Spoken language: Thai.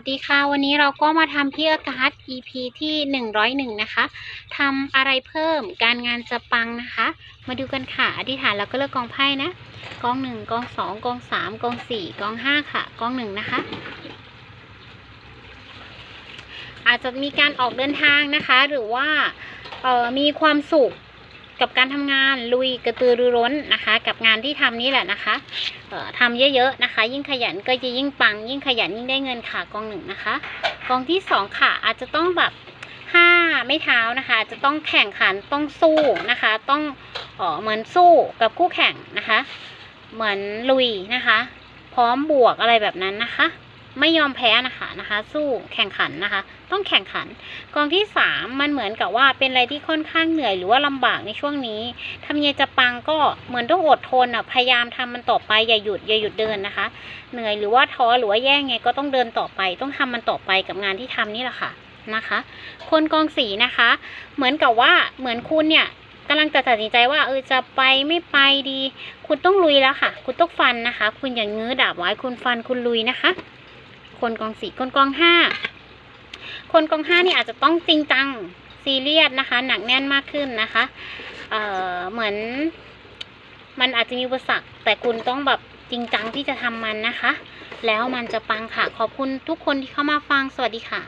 วัสดีค่ะ วันนี้เราก็มาทำพี่อากาศ EP ที่ 101 นะคะทำอะไรเพิ่มการงานจะปังนะคะ มาดูกันค่ะ อธิษฐานแล้วก็เลือกกองไพ่นะ กองหนึ่งกองสองกองสามกองสี่กองห้าค่ะ กองหนึ่งนะคะ อาจจะมีการออกเดินทางนะคะ หรือว่าออมีความสุข กับการทำงานลุยกระตือรือร้นนะคะ กับงานที่ทำนี่แหละนะคะเอ่อทำเยอะๆนะคะ ยิ่งขยันก็จะยิ่งปัง ยิ่งขยันยิ่งได้เงินค่ะกองหนึ่งนะคะ กองที่สองค่ะ อาจจะต้องแบบห้าไม่เท้านะคะ จะต้องแข่งขันต้องสู้นะคะ ต้องเออเหมือนสู้กับคู่แข่งนะคะ เหมือนลุยนะคะ พร้อมบวกอะไรแบบนั้นนะคะ ไม่ยอมแพ้นะคะนะคะ สู้แข่งขันนะคะ ต้องแข่งขัน กองที่สามมันเหมือนกับว่าเป็นอะไรที่ค่อนข้างเหนื่อยหรือว่าลำบากในช่วงนี้ทำยังไงจะปังก็เหมือนต้องอดทนอะพยายามทำมันต่อไปอย่าหยุดอย่าหยุดเดินนะคะ เหนื่อยหรือว่าท้อหรือว่าแย่ไงก็ต้องเดินต่อไป ต้องทำมันต่อไปกับงานที่ทำนี่แหละค่ะนะคะ คนกองสีนะคะ เหมือนกับว่าเหมือนคุณเนี่ยกำลังจะตัดสินใจว่าเออจะไปไม่ไปดี คุณต้องลุยแล้วค่ะ คุณต้องฟันนะคะ คุณอย่างงื้อดาบไว้คุณฟันคุณลุยนะคะ คนกองสี่คนกองห้าคนกองห้านี่อาจจะต้องจริงจังซีเรียสนะคะ หนักแน่นมากขึ้นนะคะเอ่อเหมือน มันอาจจะมีอุปสรรคแต่คุณต้องแบบจริงจังที่จะทำมันนะคะ แล้วมันจะปังค่ะ ขอบคุณทุกคนที่เข้ามาฟังสวัสดีค่ะ